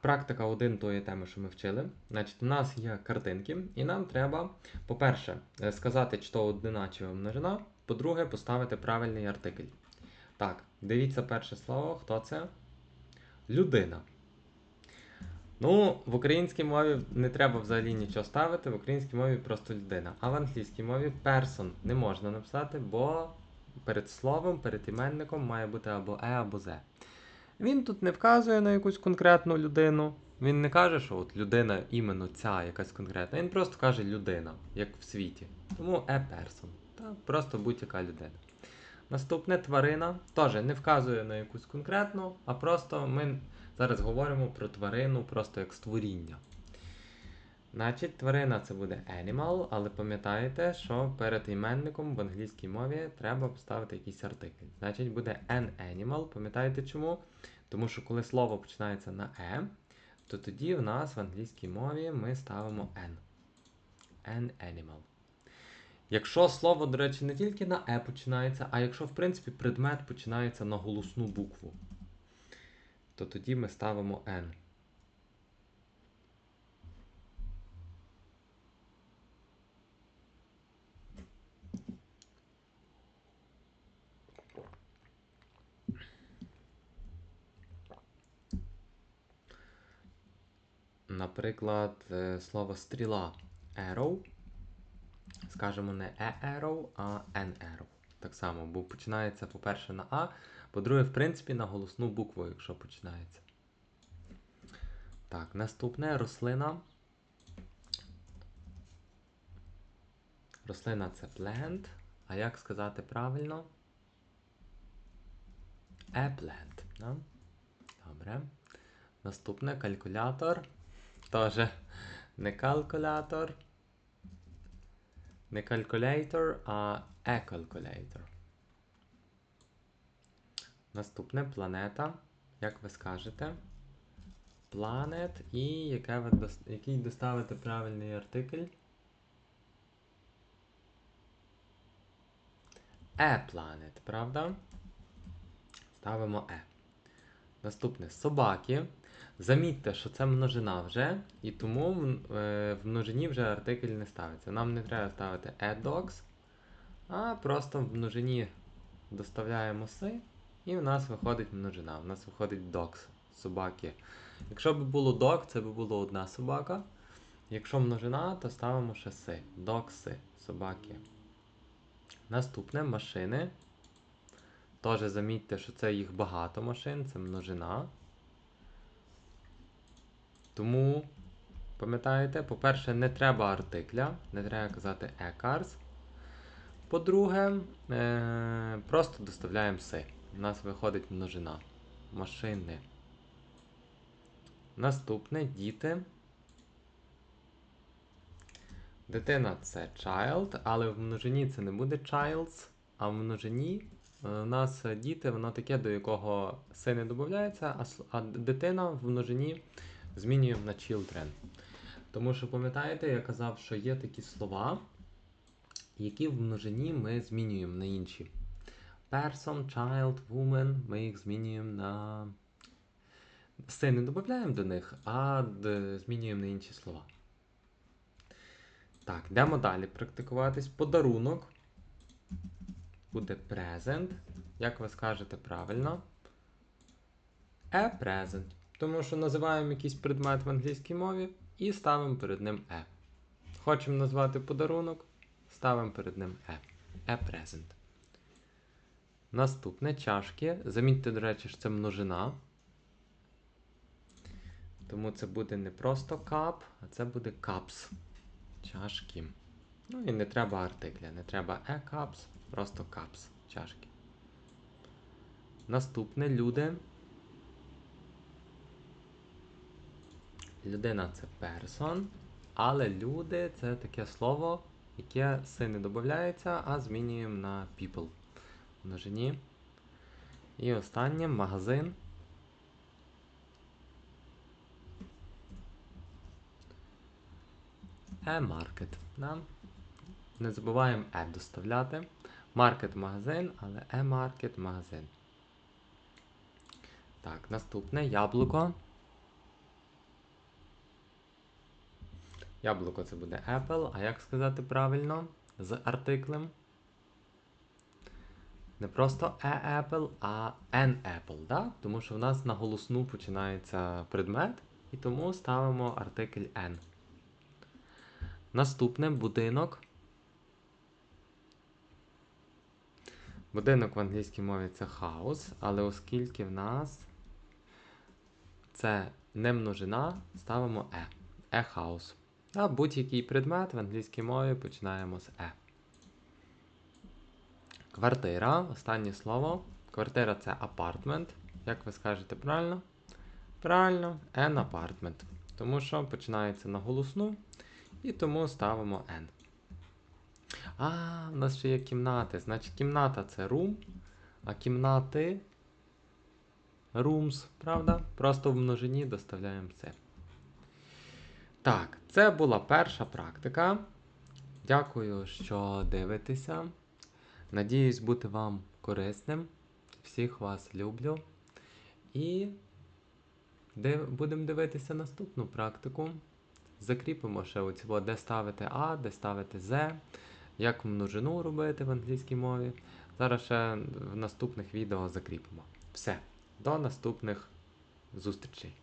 практика 1 тої теми, що ми вчили. Значить, у нас є картинки, і нам треба, по-перше, е, сказати, чи то однина, чи множина. По-друге, поставити правильний артикль. Так, дивіться перше слово. Хто це? Людина. Ну, в українській мові не треба взагалі нічого ставити, в українській мові просто людина. А в англійській мові person не можна написати, бо перед словом, перед іменником має бути або е, або зе. Він тут не вказує на якусь конкретну людину. Він не каже, що от людина іменно ця якась конкретна. Він просто каже людина, як в світі. Тому a person. Та просто будь-яка людина. Наступне тварина теж не вказує на якусь конкретну, а просто ми зараз говоримо про тварину просто як створіння. Значить, тварина це буде animal, але пам'ятаєте, що перед іменником в англійській мові треба поставити якийсь артикль. Значить, буде an animal. Пам'ятаєте чому? Тому що коли слово починається на e, то тоді в нас в англійській мові ми ставимо n. An animal. Якщо слово, до речі, не тільки на е починається, а якщо, в принципі, предмет починається на голосну букву, то тоді ми ставимо n. Наприклад, е, слово стріла arrow. Скажемо не e arrow, а n arrow. Так само, бо починається, по-перше, на А, по-друге, в принципі, на голосну букву, якщо починається. Так, наступне рослина. Рослина це plant. А як сказати правильно? A plant. Да? Добре. Наступне калькулятор. Тоже не калькулятор. Не калькулятор, а e-calculator. Наступне планета. Як ви скажете? Planet і яке ви дос- який доставите правильний артикль? E-planet, правда? Ставимо E. Наступне собаки. Замітьте, що це множина вже, і тому в, е, множині вже артикль не ставиться. Нам не треба ставити a dogs, а просто в множині доставляємо си, і в нас виходить множина. В нас виходить dogs, собаки. Якщо б було dog, це б була одна собака. Якщо множина, то ставимо ще си. Докси, собаки. Наступне машини. Теж замітьте, що це їх багато машин, це множина. Тому, пам'ятаєте, по-перше, не треба артикля, не треба казати e-cars. По-друге, е- просто доставляємо си. У нас виходить множина. Машини. Наступне діти. Дитина це child, але в множині це не буде childs, а в множині у нас е, діти, воно таке, до якого си не додається, а, дитина в множині змінюємо на children. Тому що пам'ятаєте, я казав, що є такі слова, які в множині ми змінюємо на інші. Person, child, woman, ми їх змінюємо на. Си не додаємо до них, а змінюємо на інші слова. Так, йдемо далі практикуватись. Подарунок буде present. Як ви скажете правильно? A present. Тому що називаємо якийсь предмет в англійській мові і ставимо перед ним E. Хочемо назвати подарунок, ставимо перед ним E. A present. Наступне чашки. Замітьте, до речі, що це множина. Тому це буде не просто cup, а це буде cups. Чашки. Ну і не треба артикля, не треба e-cups, просто cups. Чашки. Наступне люди. Людина це person, але люди це таке слово, яке си не додається, а змінюємо на people. Множині. І останнє магазин. E-market. Да? Не забуваємо E доставляти. Маркет магазин, але e-market магазин. Так, наступне яблуко. Яблуко це буде apple, а як сказати правильно з артиклем? Не просто a apple, а an apple, да? тому що в нас на голосну починається предмет, і тому ставимо артикль an. Наступне будинок. Будинок в англійській мові це house, але оскільки в нас це не множина, ставимо e. E house. А будь-який предмет в англійській мові починаємо з e. Квартира. Останнє слово. Квартира це apartment. Як ви скажете правильно? Правильно, an apartment. Тому що починається на голосну, і тому ставимо n. А, у нас ще є кімнати. Значить, кімната це room, а кімнати rooms, правда? Просто в множині доставляємо це. Так, це була перша практика. Дякую, що дивитеся. Надіюсь бути вам корисним. Всіх вас люблю. І див... будемо дивитися наступну практику. Закріпимо ще оці, де ставити А, де ставити З, як множину робити в англійській мові. Зараз ще в наступних відео закріпимо. Все, до наступних зустрічей.